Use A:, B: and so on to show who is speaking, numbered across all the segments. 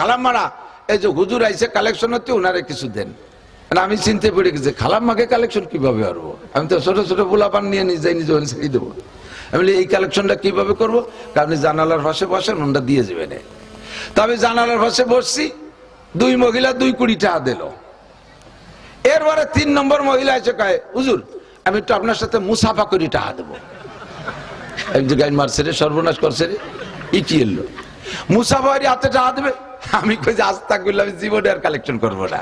A: খালাম মারা এই যে হুজুর আইসে কালেকশন হচ্ছে ওনারে কিছু দেন। মানে আমি চিনতে পড়ে গেছি খালাম মাকে কালেকশন কীভাবে করব আমি তো ছোট ছোট পোলাপান নিয়ে নিজে নিজে ছেড়ে দেবো। আমি এই কালেকশনটা কীভাবে করব? আপনি জানালার পাশে বসেন ওনটা দিয়ে যাবেন তো আমি জানালার পাশে বসছি, দুই মহিলা দুই কুড়ি টাকা দিল। এরপরে তিন নম্বর মহিলা এসে কয়, হুজুর, আমি একটু আপনার সাথে মুসাফা করি টাকা দেবো। এক জায়গায় মারছে রে, সর্বনাশ করছে রে। ই কি এলো মুসাফারি হাতে টাকা দেবে। আমি কই যে আস্তা করলে আমি জীবনে আর কালেকশন করব না।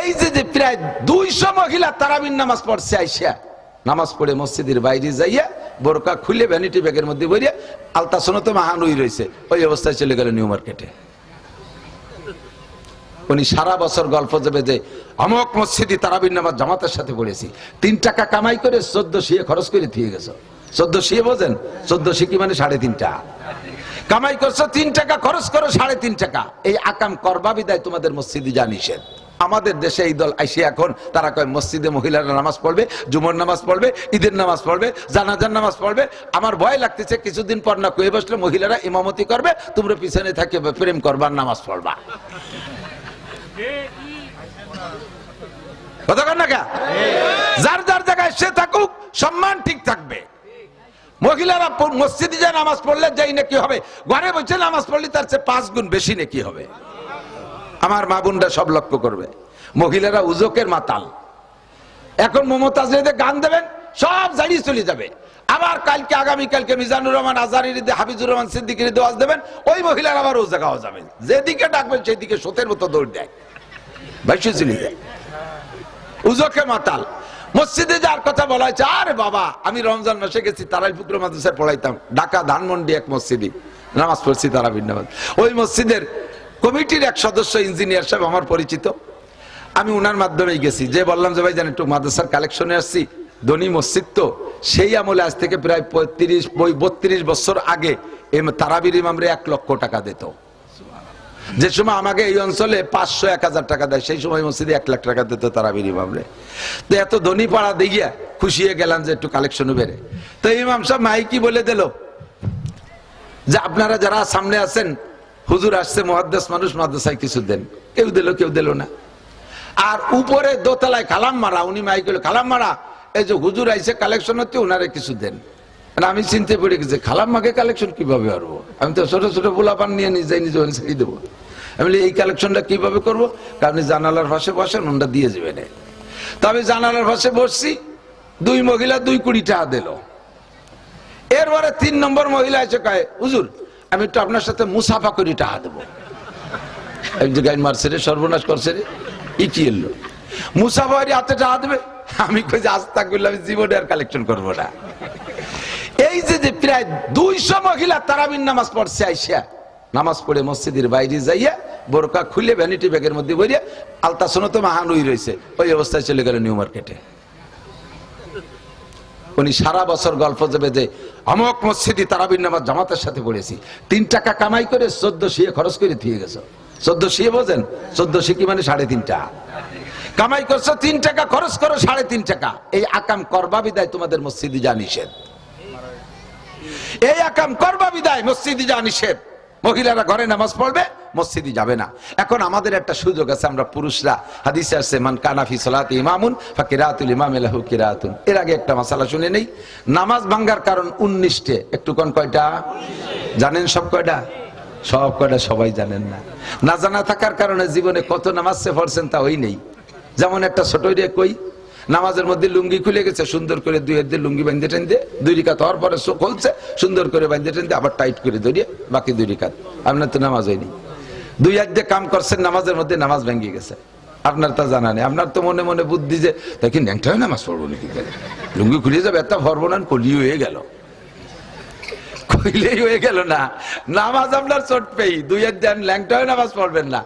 A: এই যে যে প্রায় দুইশো মহিলা তারাবিন নামাজ পড়ছে আইসা, নামাজ পড়ে মসজিদের বাইরে যাইয়া বোরকা খুলে ভ্যানিটি ব্যাগের মধ্যে বইয়া আলতাসনো তো মাহানুই রয়েছে ওই অবস্থায় চলে গেল নিউ মার্কেটে। উনি সারা বছর গল্প যাবে যে অমক মসজিদি তারাবিন নামাজ জামাতের সাথে পড়েছি। তিন টাকা কামাই করে চোদ্দ শিয়ে খরচ করে দিয়ে গেছো। চোদ্দ শিয়ে বোঝেন? চোদ্দ শিকি মানে সাড়ে তিন টাকা কামাই করছ তিন টাকা, খরচ করো সাড়ে তিন টাকা। এই আকাম করবা বিদায় তোমাদের মসজিদে জানিসেন আমাদের দেশে এই দল আইসে এখন, তারা কয়, মসজিদে মহিলারা নামাজ পড়বে, জুমর নামাজ পড়বে, ঈদের নামাজ পড়বে, জানাজার নামাজ পড়বে। আমার ভয় লাগতেছে, কিছুদিন পর না কয়ে বসলে মহিলারা ইমামতি করবে, তোমরা পিছনে থাকে প্রেম করবার নামাজ পড়বা। কথা না? যার যার জায়গায় সে থাকুক, সম্মান ঠিক থাকবে। মহিলারা মসজিদে যায় নামাজ পড়লে যাই নাকি হবে? ঘরে বসে নামাজ পড়লে তার চেয়ে পাঁচ গুণ বেশি নাকি হবে? আমার মা বোনরা সব লক্ষ্য করবে। মহিলারা উজকের মাতাল। এখন মমতাজ গান দেবেন, সব জানিয়ে চলে যাবে। আবার কালকে আগামী কালকে মিজানুর রহমান আজারির ঈদে হাফিজুর রহমান সিদ্দিকির ঈদে ওয়াজ দেবেন, ওই মহিলার আবার ও জায়গাও যাবে। যেদিকে ডাকবেন সেদিকে সোতের মতো দৌড় দেয়। বাইশে চলে যায়। উজকে মাতাল। মসজিদে যার কথা বলা হয়েছে, আরে বাবা, আমি রমজান মাসে গেছি তারাই পুকুর মাদ্রাসায় পড়াইতাম। ঢাকা ধানমন্ডি এক মসজিদে নামাজ পড়ছি তারা নামাজ। ওই মসজিদের কমিটির এক সদস্য ইঞ্জিনিয়ার সাহেব আমার পরিচিত। আমি উনার মাধ্যমেই গেছি। যে বললাম যে, ভাই জান, একটু মাদ্রাসার কালেকশনে আসছি, ধনী মসজিদ তো। সেই আমলে আজ থেকে প্রায় পঁয়ত্রিশ বত্রিশ বছর আগে তারাবির ইমামরে এক লক্ষ টাকা দিত। যে সময় আমাকে এই অঞ্চলে পাঁচশো, এক হাজার টাকা দেয়, সেই সময় মসজিদে এক লাখ টাকা দিত তারা বিরি ইমামরে তো এত ধনী পাড়া দেখিয়া খুশি হয়ে গেলাম যে একটু কালেকশন বেড়ে। তো ইমাম সাহেব মাইকি বলে দিল যে, আপনারা যারা সামনে আছেন, হুজুর আসছে মহাদ্দেশ মানুষ, মাদ্রাসায় কিছু দেন। কেউ দিল কেউ দিল না। আর উপরে দোতলায় কালাম মারা উনি মাইক কালাম মারা এই যে হুজুর আইসে কালেকশন হচ্ছে ওনারে কিছু দেন। আমি চিনতে পড়ে গেছি, খালাম মাকে কালেকশন কীভাবে করব আমি তো ছোট ছোট পোলাপান নিয়ে নিজে নিজে ছেড়ে দেবো। আমি এই কালেকশনটা কীভাবে করব? আপনি জানালার পাশে বসেন ওনটা দিয়ে যাবেন তো আমি জানালার পাশে বসছি, দুই মহিলা দুই কুড়ি টাকা দিল। এরপরে তিন নম্বর মহিলা এসে কয়, হুজুর, আমি একটু আপনার সাথে মুসাফা করি টাকা দেবো। এক জায়গায় মারছে রে, সর্বনাশ করছে রে ই কি এলো মুসাফারি হাতে টাকা দেবে? আমি কই যে আস্তা করলে আমি জীবনে আর কালেকশন করব না। এই যে যে প্রায় দুইশো মহিলা তারাবিন নামাজ পড়ছে আইসা, নামাজ পড়ে মসজিদের বাইরে যাইয়া বোরকা খুলে ভ্যানিটি ব্যাগের মধ্যে বইয়া আলতাসনো তো মাহানুই রয়েছে। ওই অবস্থায় চলে গেল নিউ মার্কেটে। উনি সারা বছর গল্প যাবে যে অমক মসজিদি তারাবিন নামাজ জামাতের সাথে পড়েছি। তিন টাকা কামাই করে চোদ্দ শিয়ে খরচ করে দিয়ে গেছো। চোদ্দ শিয়ে বোঝেন? চোদ্দ শিকি মানে সাড়ে তিন টাকা? কামাই করছ, তিন টাকা, খরচ করো সাড়ে তিন টাকা। এই আকাম করবা বিদায় তোমাদের মসজিদি যা নিষেধ। এই আকাম করবা বিদায়, মসজিদে যা নিষেধ। মহিলারা ঘরে নামাজ পড়বে, মসজিদে যাবে না। এখন আমাদের একটা সুযোগ আছে, আমরা পুরুষরা, হাদিসে আসছে মান কানাফি সালাত ইমামুন, ফাকিরাতুল ইমাম লাহু কিরাতুন। এর আগে একটা মাসালা শুনে নেই। নামাজ ভাঙ্গার কারণ উনিশটে। একটু কোন কয়টা? জানেন সব কয়টা? সব কয়টা সবাই জানেন না। না জানা থাকার কারণে জীবনে কত নামাজ সে পড়ছেন তা ওই নেই। যেমন একটা ছোট কই নামাজের মধ্যে লুঙ্গি খুলে গেছে, সুন্দর করে দুই হাত দিয়ে লুঙ্গি বাঁধে টেন দিয়ে দুই রিকাত হওয়ার পরে খুলছে, সুন্দর করে বাঁধে টেন দিয়ে আবার টাইট করে ধরিয়ে বাকি দুই রিকাত। আপনার তো নামাজ হয়নি। দুই হাত দিয়ে কাম করছেন, নামাজের মধ্যে নামাজ ভেঙে গেছে। আপনার তা জানা নেই। আপনার তো মনে মনে বুদ্ধি যে, দেখি ন্যাংটা হয় নামাজ পড়ব নাকি লুঙ্গি খুলে যাবে একটা ভরবনান কলি হয়ে গেল। কইলেই হয়ে গেল না। নামাজ আপনার চোট পেই দুই ল্যাংটা হয়ে নামাজ পড়বেন না।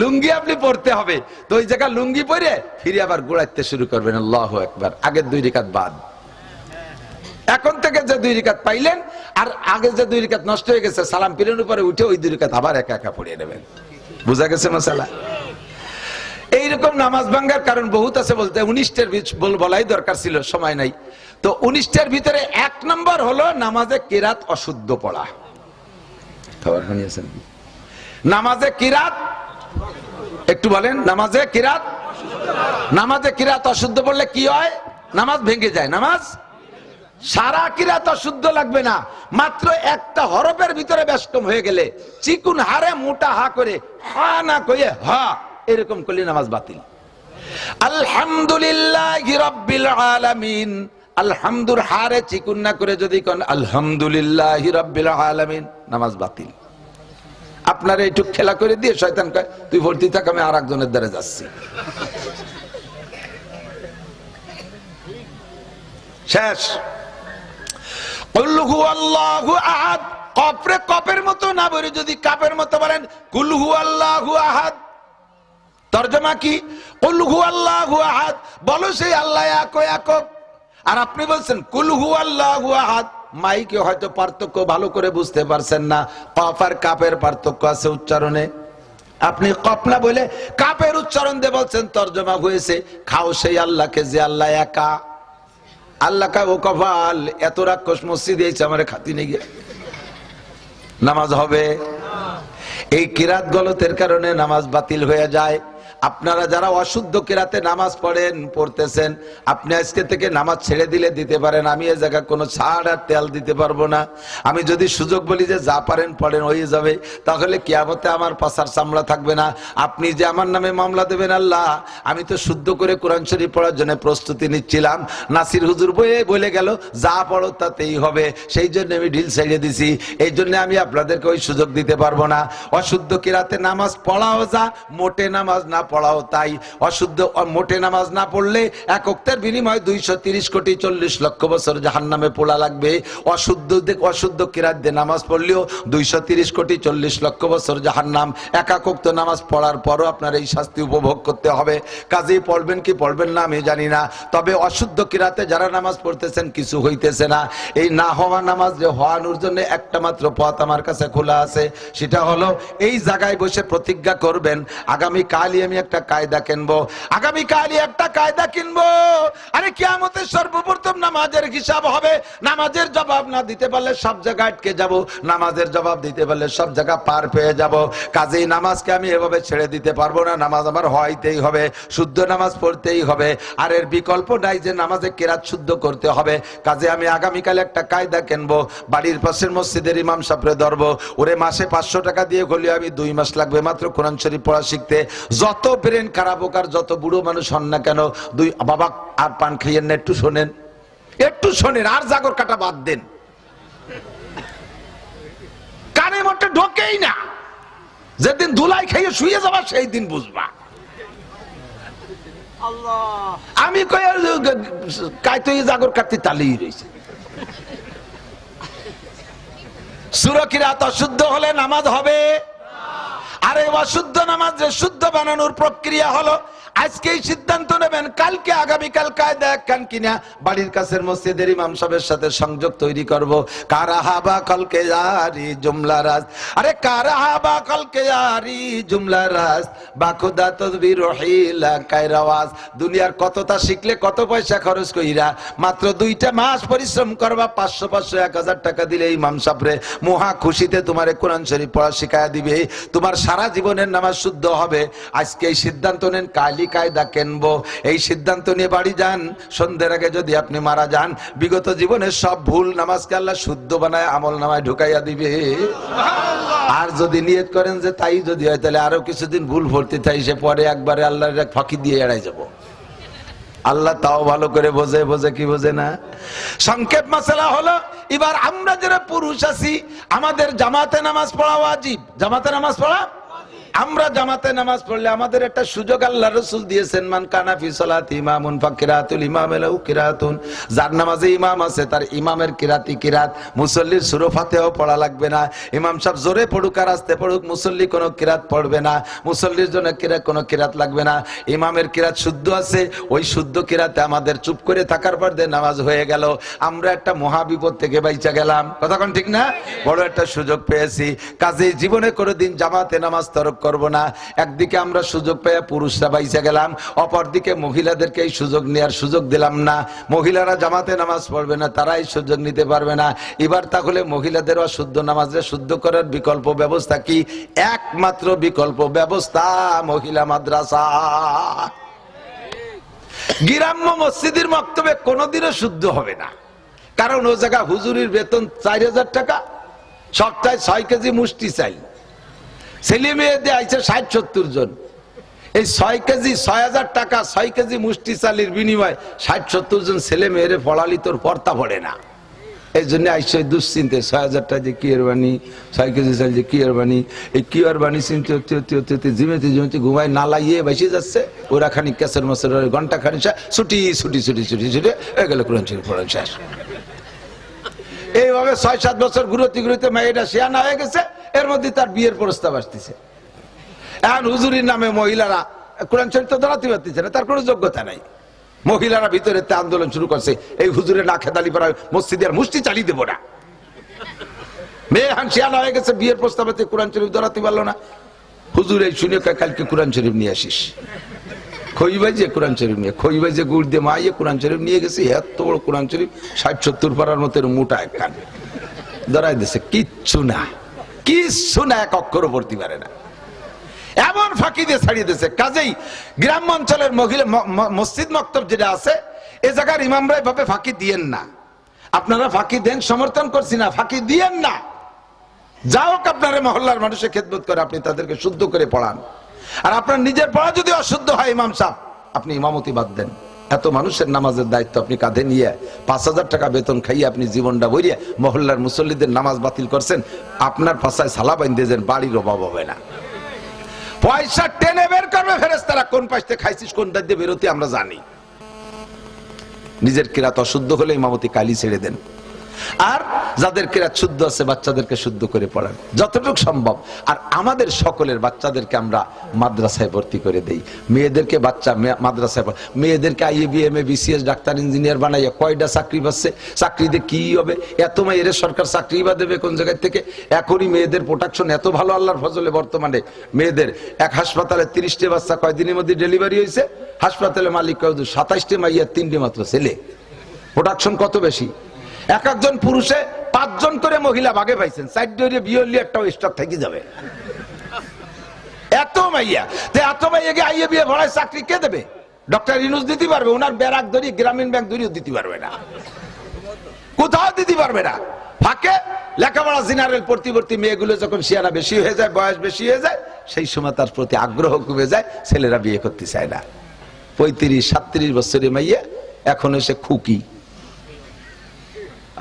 A: লুঙ্গি আপনি পড়তে হবে। তো ওই জায়গা লুঙ্গি পরে ফিরে আবার গোড়াইতে শুরু করবেন। আল্লাহ একবার আগের দুই রেখাত বাদ। এখন থেকে যে দুই রিকাত পাইলেন, আর আগে যে দুই রিকাত নষ্ট হয়ে গেছে, সালাম পিলের উপরে উঠে ওই দুই রিকাত আবার একা একা পড়িয়ে নেবেন। বুঝা গেছে মশালা? এইরকম নামাজ ভাঙ্গার কারণ বহুত আছে বলতে, উনিশটার বলাই দরকার ছিল, সময় নাই। তো উনিশটার ভিতরে এক নম্বর হলো নামাজে কিরাত অশুদ্ধ পড়া। খবর শুনিয়েছেন নামাজে কিরাত, একটু বলেন, নামাজে কিরাত নামাজে কিরাত অশুদ্ধ পড়লে কি হয়? নামাজ ভেঙে যায়। নামাজ? সারা কিরাত অশুদ্ধ লাগবে না। মাত্র একটা হরফের ভিতরে ব্যস্তম হয়ে গেলে চিকুন হারে মোটা হা করে হা না কয়ে হা, এরকম করলে নামাজ বাতিল। আলহামদুলিল্লাহ আলামিন। আলহামদুর হারে চিকুন না করে যদি কোন, আলহামদুলিল্লাহ আলামিন নামাজ বাতিল। আপনার এইটুক খেলা করে দিয়ে শয়তান কয়, তুই ভর্তি থাক, আমি আর একজনের দ্বারা যাচ্ছি। শেষ। কুলহু আল্লাহু আহাদ কপরে কপের মতো না বলে যদি কাপের মতো বলেন কুলহু আল্লাহু আহাদ তর্জমা কি? কুলহু আল্লাহু আহাদ বলো সেই আল্লাহ এক একক। আর আপনি বলছেন কুলহু আল্লাহু আহাদ। মাইকে হয়তো পার্থক্য ভালো করে বুঝতে পারছেন না। কফ আর কাপের পার্থক্য আছে উচ্চারণে। আপনি কপনা বলে কাপের উচ্চারণ দিয়ে বলছেন, তর্জমা হয়েছে, খাও সেই আল্লাহকে যে আল্লাহ একা। আল্লাহ কা ও কপাল, এত রাক্ষস মসজিদ দিয়েছে আমার খাতি নিয়ে গিয়ে। নামাজ হবে। এই কিরাত গলতের কারণে নামাজ বাতিল হয়ে যায়। আপনারা যারা অশুদ্ধ কেরাতে নামাজ পড়েন, পড়তেছেন, আপনি আজকে থেকে নামাজ ছেড়ে দিলে দিতে পারেন, আমি এ জায়গায় কোনো ছাড় আর তেল দিতে পারব না। আমি যদি সুযোগ বলি যে যা পারেন পড়েন, হয়ে যাবে। তাহলে কিয়ামতে আমার পাশার চামড়া থাকবে না। আপনি যে আমার নামে মামলা দেবেন আল্লাহ, আমি তো শুদ্ধ করে কোরআন শরীফ পড়ার জন্য প্রস্তুতি নিচ্ছিলাম। নাসির হুজুর বয়ে বলে গেল, যা পড়ো তাতেই হবে। সেই জন্য আমি ঢিল ছেড়ে দিছি। এই জন্য আমি আপনাদেরকে ওই সুযোগ দিতে পারব না। অশুদ্ধ কেরাতে নামাজ পড়াও যা, মোটে নামাজ না পড়াও তাই। অশুদ্ধ মোটে নামাজ না পড়লে এক অক্তের বিনিময়ে দুইশো তিরিশ কোটি চল্লিশ লক্ষ বছর জাহান নামে পোড়া লাগবে। অশুদ্ধ অশুদ্ধ কিরাত দিয়ে নামাজ পড়লেও দুইশো তিরিশ কোটি চল্লিশ লক্ষ বছর জাহান নাম একাকক্ত নামাজ পড়ার পরও আপনার এই শাস্তি উপভোগ করতে হবে। কাজেই পড়বেন কি পড়বেন না আমি জানি না। তবে অশুদ্ধ কিরাতে যারা নামাজ পড়তেছেন কিছু হইতেছে না। এই না হওয়া নামাজ যে হওয়ানোর জন্য একটা মাত্র পথ আমার কাছে খোলা আছে। সেটা হলো এই জায়গায় বসে প্রতিজ্ঞা করবেন। আগামী কালই আমি একটা কায়দা কিনবো আগামী কালই একটা কায়দা কিনবো। আরে কিয়ামতের সর্বপ্রথম নামাজের হিসাব হবে, নামাজের জবাব না দিতে পারলে সব জায়গায় আটকে যাব, নামাজের জবাব দিতে পারলে সব জায়গা পার পেয়ে যাব। কাজেই নামাজকে আমি এভাবে ছেড়ে দিতে পারব না, নামাজ আমার হইতেই হবে, শুদ্ধ নামাজ পড়তেই হবে। আর এর বিকল্প নাই যে নামাজে কেরাত শুদ্ধ করতে হবে। কাজে আমি আগামীকাল একটা কায়দা কিনবো, বাড়ির পাশের মসজিদের ইমাম সাপড়ে ধরবো, ওরে মাসে পাঁচশো টাকা দিয়ে গলি আমি দুই মাস লাগবে, মাত্র কোরআন শরীফ পড়া শিখতে। যত ব্রেন হোক আর যত বুড়ো মানুষ হন না কেন দুই বাবা আর পান খাইয়েন না একটু শোনেন। একটু শোনেন আর জাগর কাটা বাদ দেন। কানে মোটে ঢোকেই না। যেদিন ধুলাই খাইয়ে শুয়ে যাবা সেই দিন বুঝবা। আমি কই জাগর কাটতে তালিয়ে রয়েছে সুরকিরাত অশুদ্ধ হলে নামাজ হবে। আর এই অশুদ্ধ নামাজ শুদ্ধ বানানোর প্রক্রিয়া হলো আজকেই সিদ্ধান্ত নেবেন, কালকে আগামীকাল কায়দা একখান কিনা। বাড়ির কাছের মসজিদের ইমাম সাহেবের সাথে সংযোগ তৈরি করব। কারাহাবা কলকে জারি জুমলা রাজ আরে কারাহাবা কলকে জারি জুমলা রাজ বাখুদা তদবির রহিলা কায়রাওয়াজ দুনিয়ার কতটা শিখলে কত পয়সা খরচ কইরা। মাত্র দুইটা মাস পরিশ্রম করবা, পাঁচশো পাঁচশো, এক হাজার টাকা দিলে ইমাম সাহেবরে মহা খুশিতে তোমারে কোরআন শরীফ পড়া শিখায় দিবে। তোমার সারা জীবনের নামাজ শুদ্ধ হবে। আজকে এই সিদ্ধান্ত নেন কালি কায়দা কেনবো? এই সিদ্ধান্ত নিয়ে বাড়ি যান। সন্ধ্যের আগে যদি আপনি মারা যান বিগত জীবনের সব ভুল নামাজকে আল্লাহ শুদ্ধ বানায় আমল নামায় ঢুকাইয়া দিবে। আর যদি নিয়ত করেন যে তাই যদি হয় তাহলে আরও কিছুদিন ভুল ভর্তি তাই সে পরে একবারে আল্লাহর এক ফাঁকি দিয়ে এড়াই যাব। আল্লাহ তাও ভালো করে বোঝে বোঝে কি বোঝে না? সংক্ষেপ মশলা হলো এবার আমরা যারা পুরুষ আছি আমাদের জামাতে নামাজ পড়া ওয়াজিব। জামাতে নামাজ পড়া আমরা জামাতে নামাজ পড়লে আমাদের একটা সুযোগ আল্লাহ রসুল দিয়েছেন, মান কানাফি সালাত ইমামুন ফাকিরাতুল ইমাম এলাউ কিরাতুন। যার নামাজে ইমাম আছে, তার ইমামের কিরাতি কিরাত। মুসল্লির সুরফাতেও পড়া লাগবে না। ইমাম সাহেব জোরে পড়ুক আর আসতে পড়ুক, মুসল্লি কোনো কিরাত পড়বে না। মুসল্লির জন্য কিরাত কোনো কিরাত লাগবে না। ইমামের কিরাত শুদ্ধ আছে, ওই শুদ্ধ কিরাতে আমাদের চুপ করে থাকার পর নামাজ হয়ে গেল। আমরা একটা মহাবিপদ থেকে বাইচা গেলাম। কথা কোন ঠিক না? বড় একটা সুযোগ পেয়েছি। কাজে জীবনে কোনোদিন জামাতে নামাজ তরক করব না। একদিকে আমরা সুযোগ পেয়ে পুরুষরা বাইসে গেলাম, অপরদিকে মহিলাদেরকে এই সুযোগ নেওয়ার সুযোগ দিলাম না। মহিলারা জামাতে নামাজ পড়বে না তারা এই সুযোগ নিতে পারবে না। এবার তাহলে মহিলাদের অশুদ্ধ নামাজে শুদ্ধ করার বিকল্প ব্যবস্থা কি? একমাত্র বিকল্প ব্যবস্থা, মহিলা মাদ্রাসা। গ্রাম্য মসজিদের মক্তবে কোনোদিনও শুদ্ধ হবে না। কারণ ও জায়গা হুজুরির বেতন চার হাজার টাকা সপ্তাহে ছয় কেজি মুষ্টি চাই। ছেলে মেয়েদের আইছে ষাট, সত্তর জন। এই ছয় কেজি, ছয় হাজার টাকা, ছয় কেজি মুষ্টি চালির বিনিময়ে ষাট, সত্তর জন ছেলে মেয়েরে পড়ালি তোর পর্তা পড়ে না। এই জন্য আইসে দুশ্চিন্তে, ছয় হাজার টাকা যে কি আর বানি ছয় কেজি চাল যে কি আর বানি এই কি আর বানি চিনতে হতে হতে হতে হতে জিমেতে জিমেতে ঘুমাই না লাগিয়ে বেসে যাচ্ছে, ওরা খানি ক্যাসের মাসের ঘণ্টা খানি ছুটি ছুটি ছুটি ছুটি ছুটি, হয়ে গেল কোরআন শরীফ পড়ান শেষ। এইভাবে ছয়, সাত বছর ঘুরতে ঘুরতে মেয়েটা শিয়ানা হয়ে গেছে এর মধ্যে তার বিয়ের প্রস্তাব আসতেছে। এখন হুজুরির নামে মহিলারা কোরআন শরীফ তো দাঁড়াতে পারতেছে না, তার কোনো যোগ্যতা নাই। মহিলারা ভিতরে তে আন্দোলন শুরু করছে, এই হুজুরে না খেদালি পড়া মসজিদে আর মুষ্টি চালিয়ে দেবো না। মেয়ে হান শিয়ানা হয়ে গেছে, বিয়ের প্রস্তাবে কোরআন শরীফ দাঁড়াতে পারল না। হুজুর, এই শুনে কালকে কোরআন শরীফ নিয়ে আসিস। খইবাই যে কোরআন শরীফ নিয়ে খইবাই যে গুড় দিয়ে মাইয়ে কোরআন শরীফ নিয়ে গেছে, এত বড় কোরআন শরীফ, ষাট সত্তর পাড়ার মতো মোটা এক কান। ধরাই দিছে, কিচ্ছু না। কিচ্ছু না, এক অক্ষর পড়তে পারে না। এমন ফাঁকি দিয়ে ছাড়িয়ে দিয়েছে। কাজেই গ্রাম অঞ্চলের মহিলা মসজিদ মক্তব যেটা আছে, এ জায়গার ইমামরা এভাবে ফাঁকি দিয়েন না। আপনারা ফাঁকি দেন, সমর্থন করছি না, ফাঁকি দিয়েন না। যা হোক আপনার মহল্লার মানুষের খেদমত করে আপনি তাদেরকে শুদ্ধ করে পড়ান। আর আপনার নিজের পড়া যদি অশুদ্ধ হয়, ইমাম সাহেব, আপনি ইমামতি বাদ দেন। এত মানুষের নামাজের দায়িত্ব আপনি কাঁধে নিয়ে পাঁচ হাজার টাকা বেতন খাইয়ে আপনি জীবনটা বইয়ে মহল্লার মুসল্লিদের নামাজ বাতিল করছেন, আপনার পাশায় সালা দিয়েছেন বাড়ির অভাব হবে না। পয়সা টেনে বের করবে ফেরেস তারা কোন পাশে খাইছিস, কোন দায়িত্বে দিয়ে বেরোতে আমরা জানি। নিজের কিরাত অশুদ্ধ হলে ইমামতি কালি ছেড়ে দেন। আর যাদের কিরাত শুদ্ধ আছে, বাচ্চাদেরকে শুদ্ধ করে পড়ান। যতটুকু সম্ভব। আর আমাদের সকলের বাচ্চাদেরকে আমরা মাদ্রাসায় ভর্তি করে দেই। মেয়েদেরকে বাচ্চা মাদ্রাসায় মেয়েদেরকে আইএ বিএম এ বিসিএস ডাক্তার, ইঞ্জিনিয়ার বানাইয়া কয়টা চাকরি পাচ্ছে চাকরিতে কি হবে? এত মেয়ের সরকার চাকরি বা দেবে কোন জায়গায় থেকে? এখনই মেয়েদের প্রোটেকশন এত ভালো আল্লাহর ফজলে বর্তমানে। মেয়েদের এক হাসপাতালে তিরিশটি বাচ্চা কয়দিনের মধ্যে ডেলিভারি হয়েছে হাসপাতালে মালিক কয় সাতাইশটি মাইয়ার তিনটে মাত্র ছেলে। প্রোডাকশন কত বেশি? এক একজন পুরুষে পাঁচজন করে মহিলা ভাগে পাইছেন। সাইড দিয়ে বিয়ে হলে একটা স্টক থেকে যাবে। এত মাইয়া। তো এত মাইয়াকে আইয়ে বিয়ে ভরায় চাকরি কে দেবে? ডক্টর ইনুস দিতে পারবে, ওনার ব্যারাক ধরি, গ্রামীণ ব্যাংক ধরিও দিতে পারবে না। কোথাও দিতে পারবে না। ফাঁকে লেখাপড়া জেনারেল পরবর্তী মেয়েগুলো যখন শিয়ানা বেশি হয়ে যায়, বয়স বেশি হয়ে যায়, সেই সময় তার প্রতি আগ্রহ কমে যায়, ছেলেরা বিয়ে করতে চায় না। পঁয়ত্রিশ, সাতত্রিশ বছরের মাইয়া, এখন এসে খুকি।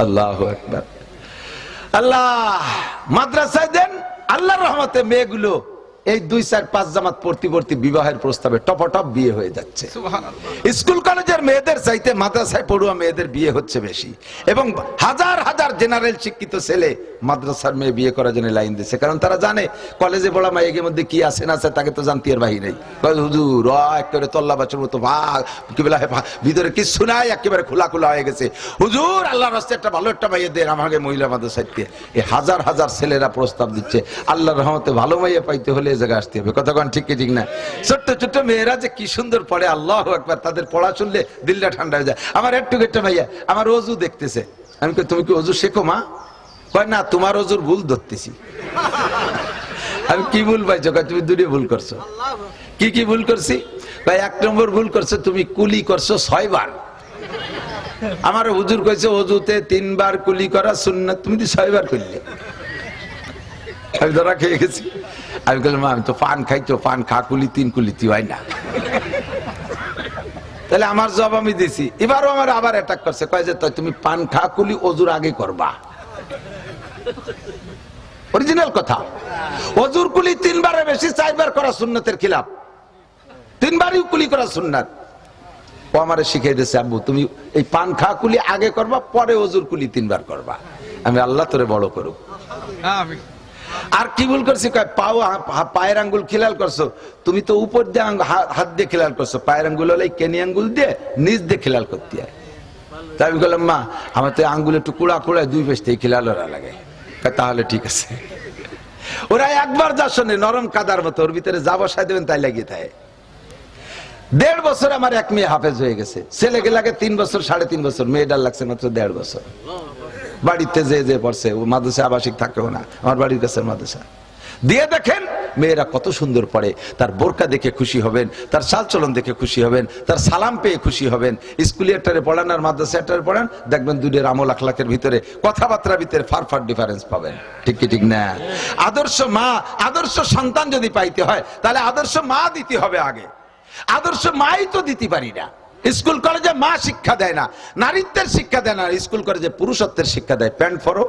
A: আল্লাহ একবার আল্লাহ মাদ্রাসায় দেন আল্লাহর রহমতে মেয়েগুলো এই দুই চার পাঁচ জামাত পড়তে পড়তে বিবাহের প্রস্তাবে টপটপ বিয়ে হয়ে যাচ্ছে। স্কুল কলেজের মেয়েদের চাইতে মাদ্রাসায় পড়ুয়া মেয়েদের বিয়ে হচ্ছে বেশি। এবং হাজার হাজার জেনারেল শিক্ষিত ছেলে মাদ্রাসার মেয়ে বিয়ে করার জন্য লাইন দিচ্ছে কারণ তারা জানে, কলেজে পড়া মেয়ের মধ্যে কি আছে না আছে তাকে তো জানতে আর বাহির হুজুর একেবারে তল্লা বাছুর মতো ভাগ কি বলে ভিতরে কিছু নাই, একেবারে খোলা খোলা হয়ে গেছে। হুজুর, আল্লাহর রাস্তায় একটা ভালো একটা মেয়ে দেন আমাকে মহিলা মাদ্রাসায় এই হাজার হাজার ছেলেরা প্রস্তাব দিচ্ছে, আল্লাহর রহমতে ভালো মেয়ে পাইতে হলে এই জায়গায় আসতে হবে। কতক্ষণ ঠিক কি ঠিক না? ছোট্ট ছোট্ট মেয়েরা যে কি সুন্দর পড়ে, আল্লাহ একবার তাদের পড়া শুনলে দিলটা ঠান্ডা হয়ে যায়। আমার একটু একটা ভাইয়া আমার অজু দেখতেছে। আমি তুমি কি অজু শেখো মা? কয় না তোমার অজুর ভুল ধরতেছি। আমি কি ভুল পাইছো? তুমি দূরে ভুল করছ। কি কি ভুল করছি? কয়, এক নম্বর ভুল করছ তুমি কুলি করছ ছয়বার। আমার হুজুর কইছে অজুতে তিনবার কুলি করা সুন্নাত তুমি তো ছয়বার করলে। আমি ধরা খেয়ে গেছি। আমি বললাম আমি তো পান খাই তো পান খা কুলি তিন কুলি তুই হয় না। তাহলে আমার জবাব আমি দিছি। এবারও আমার আবার অ্যাটাক করছে। কয় যে তুমি পান খা কুলি অজুর আগে করবা। অরিজিনাল কথা। অজুর কুলি তিনবারের বেশি চারবার করা সুন্নতের খিলাফ। তিনবারই কুলি করা সুন্নাত। ও আমারে শিখিয়ে দিয়েছে আব্বু তুমি এই পান খা কুলি আগে করবা পরে অজুর কুলি তিনবার করবা। আমি আল্লাহ তোরে বড় করুক। আর কি ভুল করছি পাও পায়ের আঙ্গুল খিলাল করছ? তুমি তো উপর দিয়ে হাত দিয়ে খিলাল করছ। পায়ের আঙ্গুল হলে কেনি আঙ্গুল দিয়ে নিচ দিয়ে খিলাল করতে হয়। তাই আমি বললাম মা আমার তো আঙ্গুল একটু কুড়া কুড়ায় দুই পেশ থেকে খিলাল ওরা লাগে। তাহলে ঠিক আছে। ওরা একবার যা শোনে নরম কাদার মতো, ওর ভিতরে যা বসায় দেবেন তাই লাগিয়ে থাকে দেড় বছর আমার এক মেয়ে হাফেজ হয়ে গেছে। ছেলেকে লাগে তিন বছর, সাড়ে তিন বছর মেয়েটার লাগছে মাত্র দেড় বছর। বাড়িতে যে যে পড়ছে, ও মাদ্রাসা আবাসিক থাকেও না, আমার বাড়ির কাছে মাদ্রাসা। দিয়ে দেখেন, মেয়েরা কত সুন্দর পড়ে। তার বোরকা দেখে খুশি হবেন, তার চালচলন দেখে খুশি হবেন, তার সালাম পেয়ে খুশি হবেন। স্কুলে একটারে পড়ান আর মাদ্রাসা একটারে পড়ান, দেখবেন দুইয়ের আমল আখলাকের ভিতরে কথাবার্তার ভিতরে ফার ফার ডিফারেন্স পাবেন। ঠিক কি, ঠিক না? আদর্শ মা, আদর্শ সন্তান যদি পাইতে হয়, তাহলে আদর্শ মা দিতে হবে আগে। আদর্শ মাই তো দিতে পারি না। স্কুল কলেজে মা শিক্ষা দেয় না, নারীত্বের শিক্ষা দেয় না স্কুল কলেজে পুরুষত্বের শিক্ষা দেয়। প্যান্ট পরো।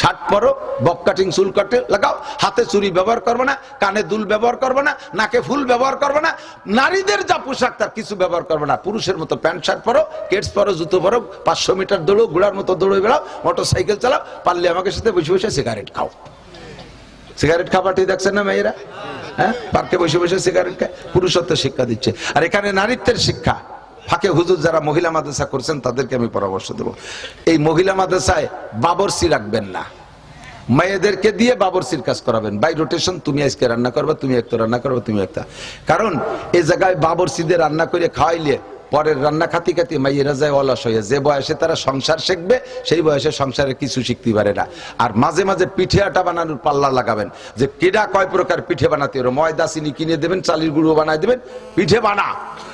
A: শার্ট পরো, বক কাটিং, চুল কাটে লাগাও, হাতে চুরি ব্যবহার করবে না, কানে দুল ব্যবহার করবে না, নাকে ফুল ব্যবহার করবে না, নারীদের যা পোশাক তার কিছু ব্যবহার করবে না, পুরুষের মতো প্যান্ট, শার্ট পরো কেটস পরো, জুতো পরো, পাঁচশো মিটার দৌড়ো, ঘোড়ার মতো দৌড়ে বেড়াও মোটর সাইকেল চালাও, পারলে আমাকে সাথে বসে বসে সিগারেট খাও। সিগারেট খাবারটি দেখছেন না মেয়েরা? হ্যাঁ? পার্কে বসে বসে সিগারেট খায়। পুরুষত্ব শিক্ষা দিচ্ছে। আর এখানে নারীত্বের শিক্ষা। ফাঁকে হুজুর যারা মহিলা মাদ্রাসা করছেন, তাদেরকে আমি পরামর্শ দেব। এই মহিলা মাদ্রাসায় বাবরসি রাখবেন না। মেয়েদেরকে দিয়ে বাবরসির কাজ করাবেন। বাই রোটেশন তুমি আজকে রান্না করবা, তুমি একটা রান্না করবা, তুমি একটা। কারণ এই জায়গায় বাবরসিদের রান্না করে খাওয়াইলে পরের রান্না খাতি খাতি মাইয়েরা যায় অলস হয়ে, যে বয়সে তারা সংসার শিখবে, সেই বয়সে সংসারে কিছু শিখতে পারে না। আর মাঝে মাঝে পিঠে আটা বানানোর পাল্লা লাগাবেন, যে কেডা কয় প্রকার পিঠে বানাতে হবে? ময়দা, চিনি কিনে দেবেন, চালির গুঁড়ো বানাই দেবেন, পিঠে বানা।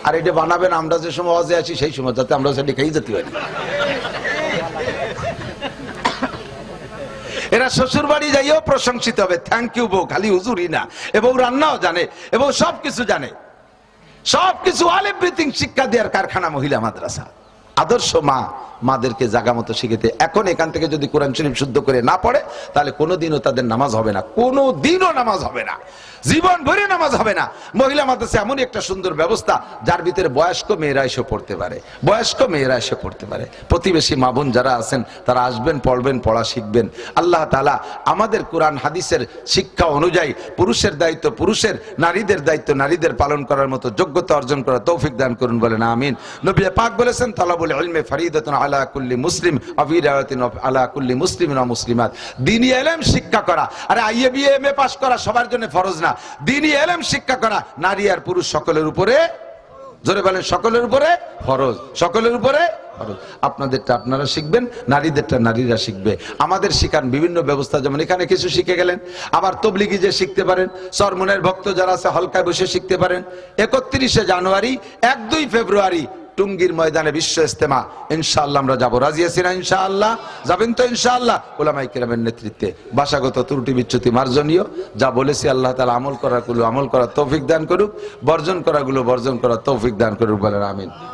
A: আর এটা বানাবেন আমরা যে সময় অজে আছি সেই সময়, যাতে আমরা সেটা খেয়ে যেতে পারি। এরা শ্বশুর বাড়ি যাইও প্রশংসিত হবে। থ্যাংক ইউ বউ, খালি হুজুরই না। এবং রান্নাও জানে এবং সব কিছু জানে। সবকিছু অলিম্পিক শিক্ষা দেওয়ার কারখানা মহিলা মাদ্রাসা। আদর্শ মা, মাদেরকে জাগা মতো শিখেতে এখন এখান থেকে যদি কোরআন শরীফ শুদ্ধ করে না পড়ে, তাহলে কোনোদিনও তাদের নামাজ হবে না। কোনো দিনও নামাজ হবে না। জীবন ভরে নামাজ হবে না। মহিলা মাদ্রাসা এমন একটা সুন্দর ব্যবস্থা, যার ভিতরে বয়স্ক মেয়েরা এসে পড়তে পারে। বয়স্ক মেয়েরা এসে পড়তে পারে। প্রতিবেশী মা বোন যারা আছেন, তারা আসবেন, পড়বেন, পড়া শিখবেন। আল্লাহ তালা আমাদের কোরআন, হাদিসের শিক্ষা অনুযায়ী পুরুষের দায়িত্ব পুরুষের, নারীদের দায়িত্ব নারীদের পালন করার মতো যোগ্যতা অর্জন করার তৌফিক দান করুন বলেন, আমিন। নবী পাক বলেছেন তালাবুল ইলমে ফরিদাতুন আলা কুল্লি মুসলিম আবিরাতিন আলা কুল্লি মুসলিমিন ওয়া মুসলিমাত। দ্বীনি ইলম শিক্ষা করা। আরে আইএ, বিএ এমএ পাস করা সবার জন্য ফরজ না। দ্বীনি ইলম শিক্ষা করা, নারী আর পুরুষ সকলের উপরে, জোরে বলেন, সকলের উপরে ফরজ। সকলের উপরে ফরজ। আপনাদেরটা আপনারা শিখবেন, নারীদেরটা নারীরা শিখবে। আমাদের শিখান বিভিন্ন ব্যবস্থা, যেমন এখানে কিছু শিখে গেলেন। আবার তবলিগি যে শিখতে পারেন, সরমনের ভক্ত যারা আছে, হলকায় বসে শিখতে পারেন। একত্রিশে জানুয়ারি, এক দুই ফেব্রুয়ারি টুঙ্গির ময়দানে বিশ্ব ইস্তেমা ইনশাআল্লাহ আমরা যাব। রাজি আছি না, ইনশাআল্লাহ? যাবেন তো, ইনশাআল্লাহ? ওলামাই কিরামের নেতৃত্বে। বাসাগত ত্রুটি বিচ্যুতি মার্জনীয়। যা বলেছি আল্লাহ তালা আমল করাগুলো আমল করার তৌফিক দান করুক, বর্জন করাগুলো বর্জন করার তৌফিক দান করুক বলেন, আমিন।